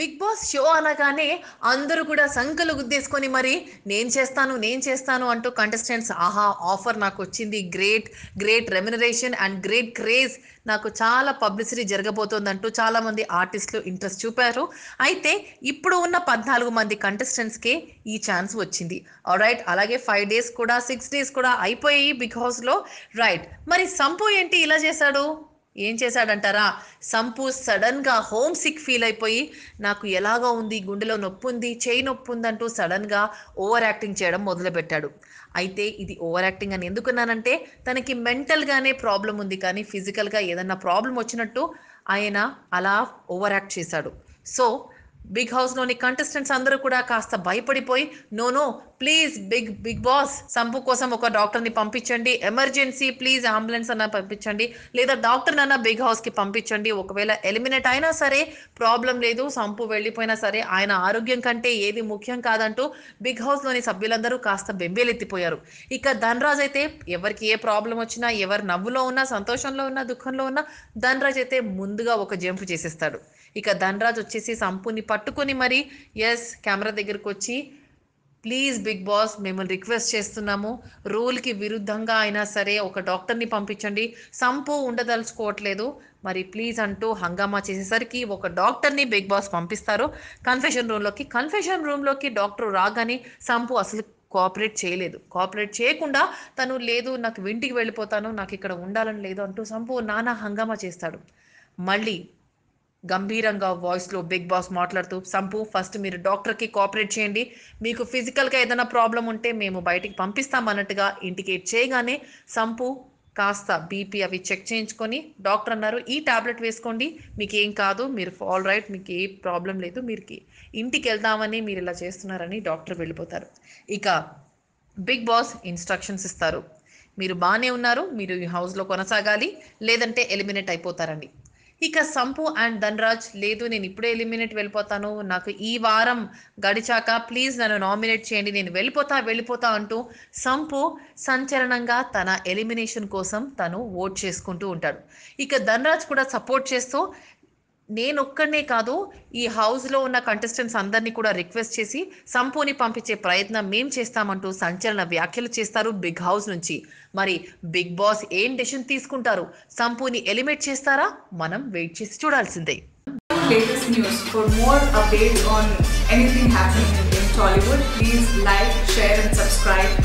Big boss show అనగానే అందరూ కూడా సంకలు గుద్దేసుకొని మరి నేను చేస్తాను నేను చేస్తాను అంటూ కంటెస్టెంట్స్ ఆహా ఆఫర్ నాకు వచ్చింది. Great great remuneration and great craze నాకు చాలా పబ్లిసిటీ జరగబోతోందంటూ చాలా మంది ఆర్టిస్టులు ఇంట్రెస్ట్ చూపారు. అయితే ఇప్పుడు ఉన్న పద్నాలుగు మంది కంటెస్టెంట్స్కే ఈ ఛాన్స్ వచ్చింది. రైట్ అలాగే ఫైవ్ డేస్ కూడా సిక్స్ డేస్ కూడా అయిపోయాయి బిగ్ హౌస్లో. రైట్ మరి సంపు ఏంటి ఇలా చేశాడు? ఏం చేశాడంటారా? సంపు సడన్గా హోమ్ సిక్ ఫీల్ అయిపోయి నాకు ఎలాగా ఉంది? గుండెలో నొప్పి ఉంది చేయి నొప్పి ఉందంటూ సడన్గా ఓవర్ యాక్టింగ్ చేయడం మొదలుపెట్టాడు. అయితే ఇది ఓవర్ యాక్టింగ్ అని ఎందుకున్నానంటే తనకి మెంటల్గానే ప్రాబ్లం ఉంది. కానీ ఫిజికల్గా ఏదన్నా ప్రాబ్లం వచ్చినట్టు ఆయన అలా ఓవర్ యాక్ట్ చేశాడు. సో బిగ్ హౌస్లోని కంటెస్టెంట్స్ అందరూ కూడా కాస్త భయపడిపోయి no no please big big boss Sampu కోసం ఒక డాక్టర్ని పంపించండి ఎమర్జెన్సీ ప్లీజ్ అంబులెన్స్ అన్న పంపించండి లేదా డాక్టర్ అన్న బిగ్ హౌస్కి పంపించండి ఒకవేళ ఎలిమినేట్ అయినా సరే ప్రాబ్లం లేదు సంపు వెళ్ళిపోయినా సరే ఆయన ఆరోగ్యం కంటే ఏది ముఖ్యం కాదంటూ బిగ్ హౌస్లోని సభ్యులందరూ కాస్త బెంబేలెత్తిపోయారు. ఇక ధనరాజ్ అయితే ఎవరికి ఏ ప్రాబ్లం వచ్చినా ఎవరు నవ్వులో ఉన్నా సంతోషంలో ఉన్నా దుఃఖంలో ఉన్నా ధనరాజ్ అయితే ముందుగా ఒక జంప్ చేసేస్తాడు. ఇక ధనరాజ్ వచ్చేసి సంపుని పట్టుకొని మరి ఎస్ కెమెరా దగ్గరకు వచ్చి ప్లీజ్ బిగ్ బాస్ మిమ్మల్ని రిక్వెస్ట్ చేస్తున్నాము. రూల్కి విరుద్ధంగా అయినా సరే ఒక డాక్టర్ని పంపించండి. సంపు ఉండదలుచుకోవట్లేదు. మరి ప్లీజ్ అంటూ హంగామా చేసేసరికి ఒక డాక్టర్ని బిగ్ బాస్ పంపిస్తారు. కన్ఫెషన్ రూమ్లోకి కన్ఫెషన్ రూమ్లోకి డాక్టర్ రాగానే సంపు అసలు కోఆపరేట్ చేయలేదు. కోఆపరేట్ చేయకుండా తను లేదు నాకు ఇంటికి వెళ్ళిపోతాను నాకు ఇక్కడ ఉండాలని లేదు అంటూ సంపు నానా హంగామా చేస్తాడు. మళ్ళీ గంభీరంగా వాయిస్లో బిగ్ బాస్ మాట్లాడుతూ సంపు ఫస్ట్ మీరు డాక్టర్కి కోఆపరేట్ చేయండి. మీకు ఫిజికల్గా ఏదైనా ప్రాబ్లం ఉంటే మేము బయటికి పంపిస్తాం అన్నట్టుగా ఇంటికేట్ చేయగానే సంపు కాస్త బీపీ అవి చెక్ చేయించుకొని డాక్టర్ అన్నారు ఈ టాబ్లెట్ వేసుకోండి. మీకు ఏం కాదు మీరు ఆల్ రైట్ మీకు ఏ ప్రాబ్లం లేదు. మీరు ఇంటికి వెళ్దామని మీరు ఇలా చేస్తున్నారని డాక్టర్ వెళ్ళిపోతారు. ఇక బిగ్ బాస్ ఇన్స్ట్రక్షన్స్ ఇస్తారు. మీరు బాగానే ఉన్నారు మీరు ఈ హౌస్లో కొనసాగాలి. లేదంటే ఎలిమినేట్ అయిపోతారండి. ఇక సంపు అండ్ ధనరాజ్ లేదు నేను ఇప్పుడే ఎలిమినేట్ వెళ్ళిపోతాను. నాకు ఈ వారం గడిచాక ప్లీజ్ నన్ను నామినేట్ చేయండి. నేను వెళ్ళిపోతా వెళ్ళిపోతా అంటూ సంపు సంచలనంగా తన ఎలిమినేషన్ కోసం తను ఓట్ చేసుకుంటూ ఉంటాడు. ఇక ధనరాజ్ కూడా సపోర్ట్ చేస్తూ నేనొక్కడనే కాదు ఈ హౌస్లో ఉన్న కంటెస్టెంట్స్ అందరినీ కూడా రిక్వెస్ట్ చేసి సంపూని పంపించే ప్రయత్నం మేం చేస్తామంటూ సంచలన వ్యాఖ్యలు చేస్తారు బిగ్ హౌస్ నుంచి. మరి బిగ్ బాస్ ఏం డెసిషన్ తీసుకుంటారు? సంపూని ఎలిమినేట్ చేస్తారా? మనం వెయిట్ చేసి చూడాల్సిందే. Latest news for more updates on anything happening in Tollywood, please like, share.